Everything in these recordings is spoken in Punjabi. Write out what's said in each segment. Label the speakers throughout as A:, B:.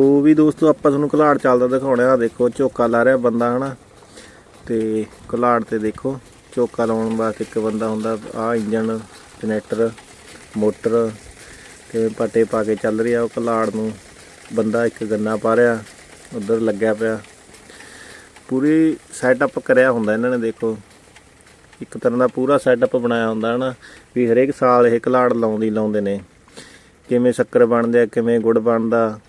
A: ਉਹ ਵੀ ਦੋਸਤੋ, ਆਪਾਂ ਤੁਹਾਨੂੰ ਘਲਾੜ ਚੱਲਦਾ ਦਿਖਾਉਣਾ ਆ ਦੇਖੋ, ਝੋਕਾ ਲਾ ਰਿਹਾ ਬੰਦਾ, ਹਨਾ? ਤੇ ਘਲਾੜ ਤੇ ਦੇਖੋ, ਝੋਕਾ ਲਾਉਣ ਵਾਸਤੇ ਇੱਕ ਬੰਦਾ ਹੁੰਦਾ ਆ ਇੰਜਨ ਜਨਰੇਟਰ, ਮੋਟਰ ਤੇ ਪੱਟੇ ਪਾ ਕੇ ਚੱਲ ਰਿਹਾ ਉਹ ਘਲਾੜ ਨੂੰ। ਬੰਦਾ ਇੱਕ ਗੰਨਾ ਪਾ ਰਿਹਾ, ਉਧਰ ਲੱਗਿਆ ਪਿਆ। ਪੂਰੀ ਸੈਟਅਪ ਕਰਿਆ ਹੁੰਦਾ ਇਹਨਾਂ ਨੇ, ਦੇਖੋ। ਇੱਕ ਤਰ੍ਹਾਂ ਦਾ ਪੂਰਾ ਸੈਟਅਪ ਬਣਾਇਆ ਹੁੰਦਾ, ਹਨਾ? ਵੀ ਹਰੇਕ ਸਾਲ ਇਹ ਘਲਾੜ ਲਾਉਂਦੀ ਲਾਉਂਦੇ ਨੇ। ਕਿਵੇਂ ਸ਼ੱਕਰ ਬਣਦੇ ਆ, ਕਿਵੇਂ ਗੁੜ ਬਣਦਾ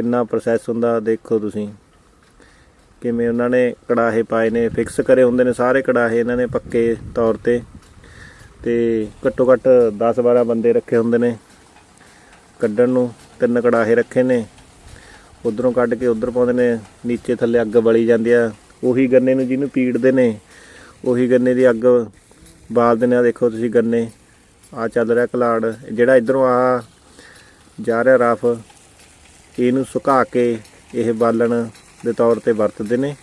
A: ਕਿੰਨਾ ਪ੍ਰੋਸੈਸ ਹੁੰਦਾ, ਦੇਖੋ ਤੁਸੀਂ। ਕਿਵੇਂ ਉਹਨਾਂ ਨੇ ਕੜਾਹੇ ਪਾਏ ਨੇ ਫਿਕਸ ਕਰੇ ਹੁੰਦੇ ਨੇ ਸਾਰੇ ਕੜਾਹੇ ਇਹਨਾਂ ਨੇ ਪੱਕੇ ਤੌਰ ਤੇ। ਤੇ ਘੱਟੋ ਘੱਟ 10 12 ਬੰਦੇ ਰੱਖੇ ਹੁੰਦੇ ਨੇ ਕੱਢਣ ਨੂੰ, ਤਿੰਨ ਕੜਾਹੇ ਰੱਖੇ ਨੇ। ਉਧਰੋਂ ਕੱਢ ਕੇ ਉਧਰ ਪਾਉਂਦੇ ਨੇ, ਨੀਚੇ ਥੱਲੇ ਅੱਗ ਬਲੀ ਜਾਂਦੀ ਆ। ਉਹੀ ਗੰਨੇ ਨੂੰ ਜਿਹਨੂੰ ਪੀੜਦੇ ਨੇ, ਉਹੀ ਗੰਨੇ ਦੀ ਅੱਗ ਬਾਲਦੇ ਨੇ। ਆ ਦੇਖੋ ਤੁਸੀਂ ਗੰਨੇ ਆ ਚੱਲ ਰਿਹਾ ਕਲਾੜ। ਜਿਹੜਾ ਇਧਰੋਂ ਆ ਜਾ ਰਿਹਾ ਰਫ ਇਹਨੂੰ ਸੁਕਾ ਕੇ ਇਹ ਬਾਲਣ ਦੇ ਤੌਰ ਤੇ ਵਰਤਦੇ ਨੇ।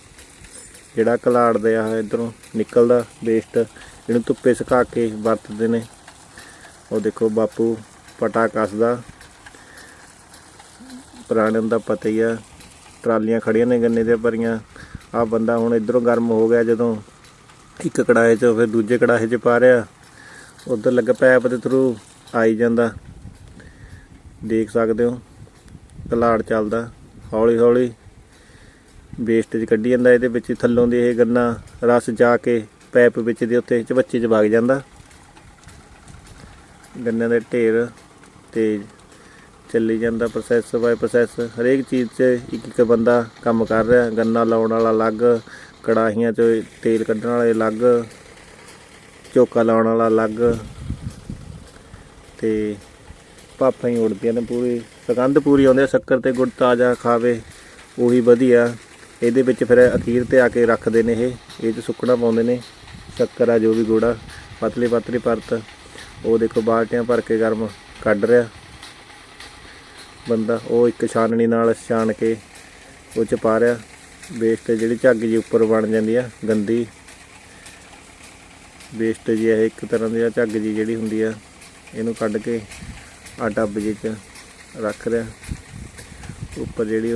A: ਜਿਹੜਾ ਕਲਾੜ ਦੇ ਆ ਇਧਰੋਂ ਨਿਕਲਦਾ ਵੇਸਟ ਇਹਨੂੰ ਧੁੱਪੇ ਸੁਕਾ ਕੇ ਵਰਤਦੇ ਨੇ। ਉਹ ਦੇਖੋ ਬਾਪੂ ਪਟਾ ਕੱਸਦਾ। ਪੁਰਾਣੇ ਦਾ ਪਤਾ ਹੀ ਆ, ਟਰਾਲੀਆਂ ਖੜੀਆਂ ਨੇ ਗੰਨੇ ਦੀਆਂ ਭਰੀਆਂ। ਆ ਬੰਦਾ ਹੁਣ ਇਧਰੋਂ ਗਰਮ ਹੋ ਗਿਆ, ਜਦੋਂ ਇੱਕ ਕੜਾਹੇ 'ਚ ਫਿਰ ਦੂਜੇ ਕੜਾਹੇ 'ਚ ਪਾ ਰਿਹਾ। ਉਧਰ ਲੱਗਾ ਪੈਪ ਦੇ ਥਰੂ ਆਈ ਜਾਂਦਾ। ਦੇਖ ਸਕਦੇ ਹੋ। ਕਲਾੜ ਚੱਲਦਾ, ਹੌਲੀ ਹੌਲੀ ਵੇਸਟੇਜ ਕੱਢੀ ਜਾਂਦਾ ਇਹਦੇ ਵਿੱਚ, ਥੱਲੋਂ ਦੀ ਇਹ ਗੰਨਾ ਰਸ ਜਾ ਕੇ ਪੈਪ ਵਿੱਚ ਦੇ ਉੱਤੇ ਚਵੱਚੇ 'ਚ ਵਗ ਜਾਂਦਾ। ਗੰਨਿਆਂ ਦੇ ਢੇਰ ਤੇ ਚੱਲੀ ਜਾਂਦਾ ਪ੍ਰੋਸੈਸ ਬਾਈ ਪ੍ਰੋਸੈਸ ਹਰੇਕ ਚੀਜ਼ 'ਚ ਇੱਕ ਇੱਕ ਬੰਦਾ ਕੰਮ ਕਰ ਰਿਹਾ, ਗੰਨਾ ਲਾਉਣ ਵਾਲਾ ਅਲੱਗ, ਕੜਾਹੀਆਂ 'ਚ ਤੇਲ ਕੱਢਣ ਵਾਲੇ ਅਲੱਗ ਝੋਕਾ ਲਾਉਣ ਵਾਲਾ ਅਲੱਗ ਤੇ ਭਾਫਾਂ ਹੀ ਉੜਦੀਆਂ ਨੇ ਪੂਰੀ, ਸੁਗੰਧ ਪੂਰੀ ਆਉਂਦੀ ਆ, ਸ਼ੱਕਰ ਤੇ ਗੁੜ ਤਾਜ਼ਾ ਖਾਵੇ, ਉਹੀ ਵਧੀਆ। ਇਹਦੇ ਵਿੱਚ ਫਿਰ ਅਖੀਰ ਤੇ ਆ ਕੇ ਰੱਖਦੇ ਨੇ ਇਹ ਇਹ 'ਚ ਸੁੱਕਣਾ ਪਾਉਂਦੇ ਨੇ, ਸ਼ੱਕਰ ਆ ਜੋ ਵੀ ਗੁੜ ਆ, ਪਤਲੀ ਪਤਲੀ ਪਰਤ, ਉਹ ਦੇਖੋ ਬਾਲਟੀਆਂ ਭਰ ਕੇ ਗਰਮ ਕੱਢ ਰਿਹਾ। ਬੰਦਾ ਉਹ ਇੱਕ ਛਾਨਣੀ ਨਾਲ ਛਾਣ ਕੇ ਉਹ ਚ ਪਾ ਰਿਹਾ ਵੇਸਟ ਜਿਹੜੀ ਝੱਗ ਜੀ ਉੱਪਰ ਬਣ ਜਾਂਦੀ ਆ, ਗੰਦੀ। ਵੇਸਟ ਜੀ ਇਹ ਇੱਕ ਤਰ੍ਹਾਂ ਦੀ ਝੱਗ ਜੀ ਜਿਹੜੀ ਹੁੰਦੀ ਆ, ਇਹਨੂੰ ਕੱਢ ਕੇ ਆ ਟੱਬ ਜੀ ਚ ਰੱਖ ਰਿਹਾ। ਉੱਪਰ ਜਿਹੜੀ